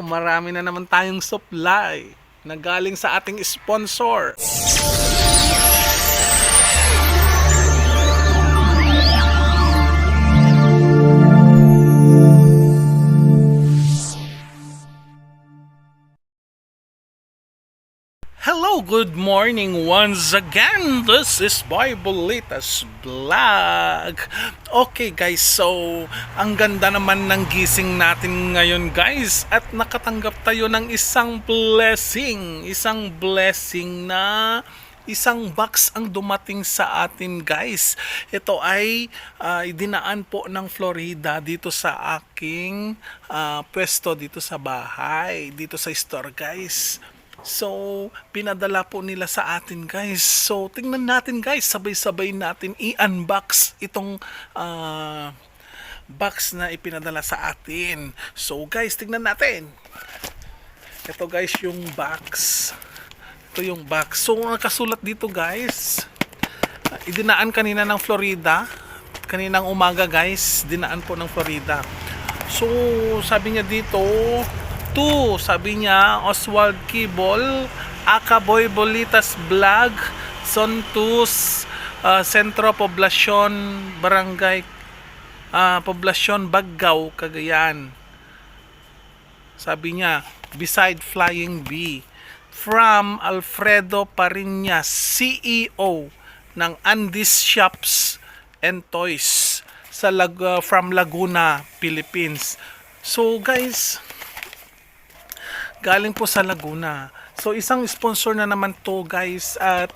marami na naman tayong supply na galing sa ating sponsor. Good morning once again. This is Biblitas Vlog. Okay guys, so ang ganda naman ng gising natin ngayon guys at nakatanggap tayo ng isang blessing. Isang blessing na isang box ang dumating sa atin guys. Ito ay ah, idinaan po ng Florida dito sa aking ah, pwesto dito sa bahay, dito sa store guys. So, pinadala po nila sa atin guys. So, tingnan natin guys, sabay-sabay natin i-unbox itong ah, box na ipinadala sa atin. So, guys, tingnan natin. Ito guys yung box. Ito yung box. So, nakasulat dito guys. Idinaan kanina ng Florida. Kaninang umaga guys, dinaan po ng Florida. So, sabi niya dito, to, sabi niya, Oswald Kibol, Akaboy Bolitas Vlog, Sontus, uh, Sentro Poblasyon, Barangay, ah, Poblasyon Baggaw, Cagayan. Sabi niya, beside Flying B. From Alfredo Parinas, CEO ng Andes Shops and Toys sa Lag- uh, from Laguna, Philippines. So guys, galing po sa Laguna. So isang sponsor na naman to guys at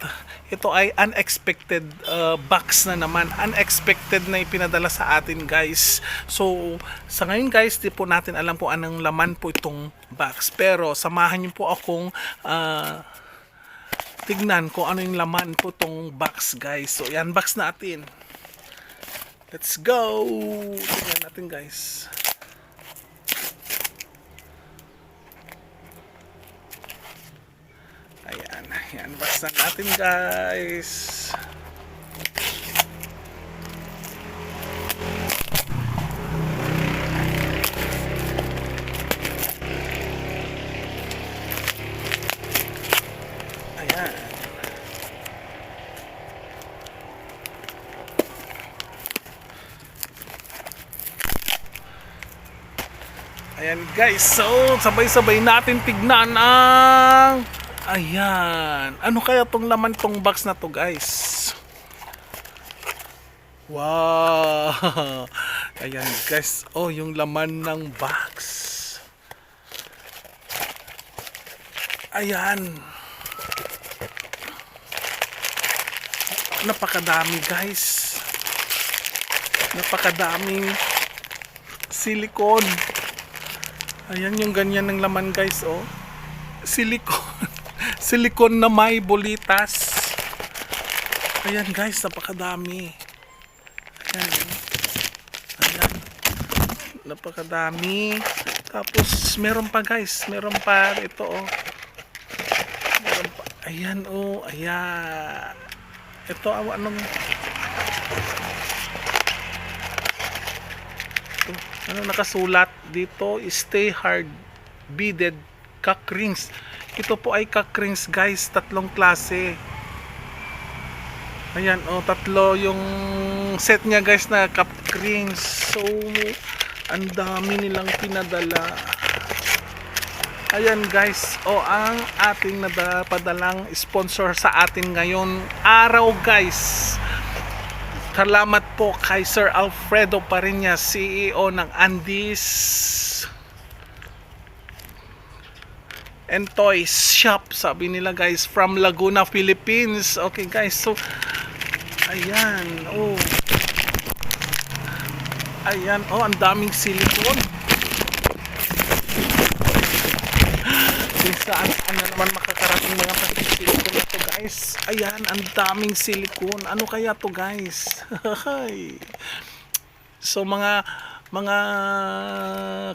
ito ay unexpected uh, box na naman. Unexpected na ipinadala sa atin guys. So sa ngayon guys, di po natin alam po anong laman po itong box. Pero samahan niyo po akong uh, tignan kung ano yung laman po itong box guys. So yan box natin. Let's go! Tignan natin guys. Ayan, basta natin guys. Ayan. Ayan guys, so sabay-sabay natin tignan ang Ayan. Ano kaya tong laman tong box na to, guys? Wow. Ayan, guys. Oh, yung laman ng box. Ayan. Napakadami, guys. Napakadaming silicone. Ayan yung ganyan ng laman, guys, oh. Silicone. Silikon na may bolitas. Ayan guys, napakadami. Ayan. Ayan. Napakadami. Tapos meron pa guys, meron pa ito oh. Meron pa. Ayan oh, ayan. Ito ah, anong ito, ano nakasulat dito? Stay hard beaded cock rings. Ito po ay cock rings guys, tatlong klase. Ayan, oh, tatlo yung set niya guys na cock rings. So, ang dami nilang pinadala. Ayan guys, o oh, ang ating napadalang sponsor sa atin ngayon araw guys. Salamat po kay Sir Alfredo Parinas, CEO ng Andes and Toys Shop. Sabi nila guys, from Laguna, Philippines. Okay guys, so ayan, oh. Ayan, oh, ang daming silicone. Saan, ano naman makakarating mga silicone na to guys. Ayan, ang daming silicone. Ano kaya to guys? so mga mga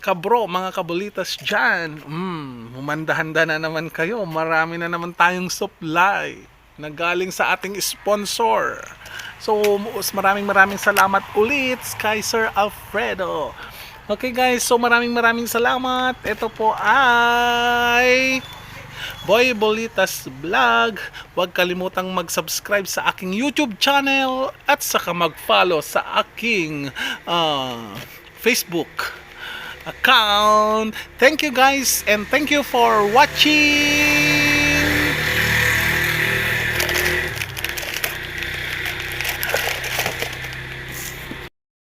kabro, mga kabulitas dyan. Mm, humanda-handa na naman kayo. Marami na naman tayong supply na galing sa ating sponsor. So, maraming maraming salamat ulit kay Sir Alfredo. Okay guys, so maraming maraming salamat. Ito po ay Boy Bolitas Vlog. Huwag kalimutang mag-subscribe sa aking YouTube channel at saka mag-follow sa aking uh, Facebook account. Thank you guys and thank you for watching.